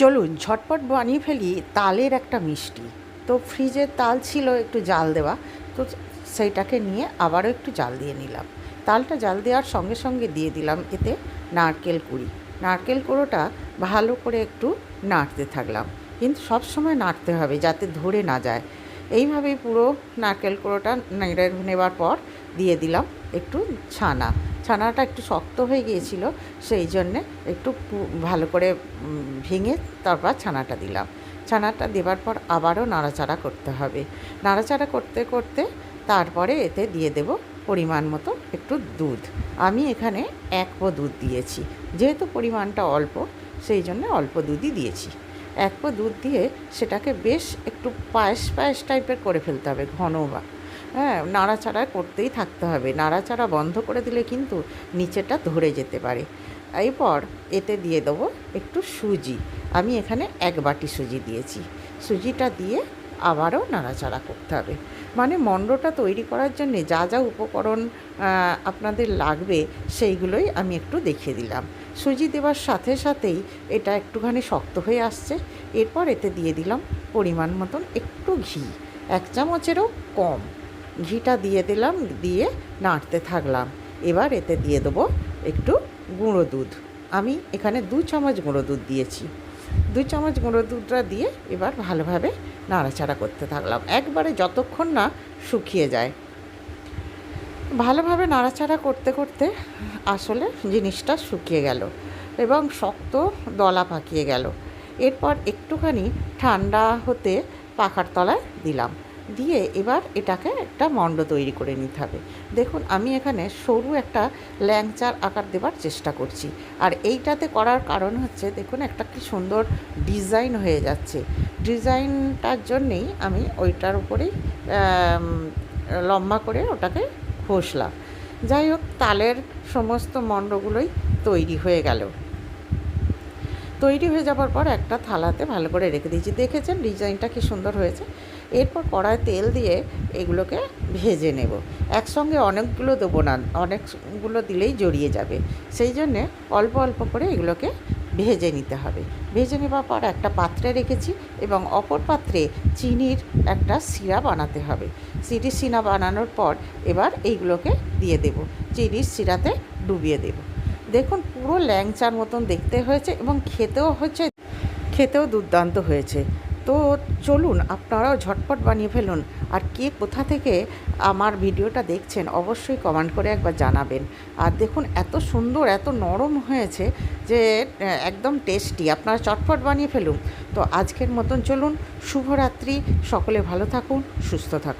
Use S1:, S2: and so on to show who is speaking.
S1: চলুন ঝটপট বানিয়ে ফেলি তালের একটা মিষ্টি। তো ফ্রিজে তাল ছিল একটু জাল দেওয়া, তো সেইটাকে নিয়ে আবারও একটু জাল দিয়ে নিলাম। তালটা জাল দেওয়ার সঙ্গে সঙ্গে দিয়ে দিলাম এতে নারকেল কুড়ি। নারকেল কুড়োটা ভালো করে একটু নাড়তে থাকলাম। কিন্তু সব সময় নাড়তে হবে যাতে ধরে না যায়। এইভাবেই পুরো নারকেল কুড়োটা নেড়ে নেবার পর দিয়ে দিলাম একটু ছানা। ছানাটা একটু শক্ত হয়ে গিয়েছিল, সেই জন্যে একটু ভালো করে ভেঙে তারপর ছানাটা দিলাম। ছানাটা দেবার পর আবারও নাড়াচাড়া করতে হবে। নাড়াচাড়া করতে করতে তারপরে এতে দিয়ে দেব পরিমাণ মতো একটু দুধ। আমি এখানে এক পো দুধ দিয়েছি। যেহেতু পরিমাণটা অল্প, সেই জন্য অল্প দুধই দিয়েছি। এক পো দুধ দিয়ে সেটাকে বেশ একটু পায়েস পায়েস টাইপের করে ফেলতে হবে ঘন বা। হ্যাঁ নাড়াচাড়া করতেই থাকতে হবে। নাড়াচাড়া বন্ধ করে দিলে কিন্তু নিচেটা ধরে যেতে পারে। এরপর এতে দিয়ে দেবো একটু সুজি। আমি এখানে এক বাটি সুজি দিয়েছি। সুজিটা দিয়ে আবারও নাড়াচাড়া করতে হবে। মানে মণ্ডটা তৈরি করার জন্য যা যা উপকরণ আপনাদের লাগবে সেইগুলোই আমি একটু দেখিয়ে দিলাম। সুজি দেওয়ার সাথে সাথেই এটা একটুখানি শক্ত হয়ে আসছে। এরপর এতে দিয়ে দিলাম পরিমাণ মতন একটু ঘি। এক চামচেরও কম। ঘিটা দিয়ে দিলাম, দিয়ে নাড়তে থাকলাম। এবার এতে দিয়ে দেবো একটু গুঁড়ো দুধ। আমি এখানে দু চামচ গুঁড়ো দুধ দিয়েছি। দু চামচ গুঁড়ো দুধটা দিয়ে এবার ভালোভাবে নাড়াচাড়া করতে থাকলাম। একবারে যতক্ষণ না শুকিয়ে যায়। ভালোভাবে নাড়াচাড়া করতে করতে আসলে জিনিসটা শুকিয়ে গেল এবং শক্ত দলা পাকিয়ে গেল। এরপর একটুখানি ঠান্ডা হতে পাখার তলায় দিলাম। দিয়ে এবার এটাকে একটা মণ্ড তৈরি করে নিতে হবে। দেখুন, আমি এখানে সরু একটা ল্যাংচার আকার দেবার চেষ্টা করছি। আর এইটাতে করার কারণ হচ্ছে, দেখুন, একটা কি সুন্দর ডিজাইন হয়ে যাচ্ছে। ডিজাইনটার জন্যেই আমি ওইটার উপরেই লম্বা করে ওটাকে ঘষলাম। যাই হোক, তালের সমস্ত মণ্ডগুলোই তৈরি হয়ে গেল। তৈরি হয়ে যাবার পর একটা থালাতে ভালো করে রেখে দিয়েছি। দেখেছেন ডিজাইনটা কি সুন্দর হয়েছে? এরপর কড়ায় তেল দিয়ে এগুলোকে ভেজে নেব। একসঙ্গে অনেকগুলো দেবো না, অনেকগুলো দিলেই জড়িয়ে যাবে। সেই জন্যে অল্প অল্প করে এগুলোকে ভেজে নিতে হবে। ভেজে নেবার পর একটা পাত্রে রেখেছি এবং অপর পাত্রে চিনির একটা সিরা বানাতে হবে। চিনির সিরা বানানোর পর এবার এইগুলোকে দিয়ে দেব। চিনির সিরাতে ডুবিয়ে দেব। দেখুন, পুরো ল্যাংচার মতন দেখতে হয়েছে এবং খেতেও হচ্ছে খেতেও দুর্দান্ত হয়েছে। তো চলুন, আপনারাও ঝটপট বানিয়ে ফেলুন। আর কে কোথা থেকে আমার ভিডিওটা দেখছেন, অবশ্যই কমেন্ট করে একবার জানাবেন। আর দেখুন, এত সুন্দর, এত নরম হয়েছে যে একদম টেস্টি। আপনারা চটপট বানিয়ে ফেলুন। তো আজকের মতন চলুন, শুভরাত্রি। সকলে ভালো থাকুন, সুস্থ থাকুন।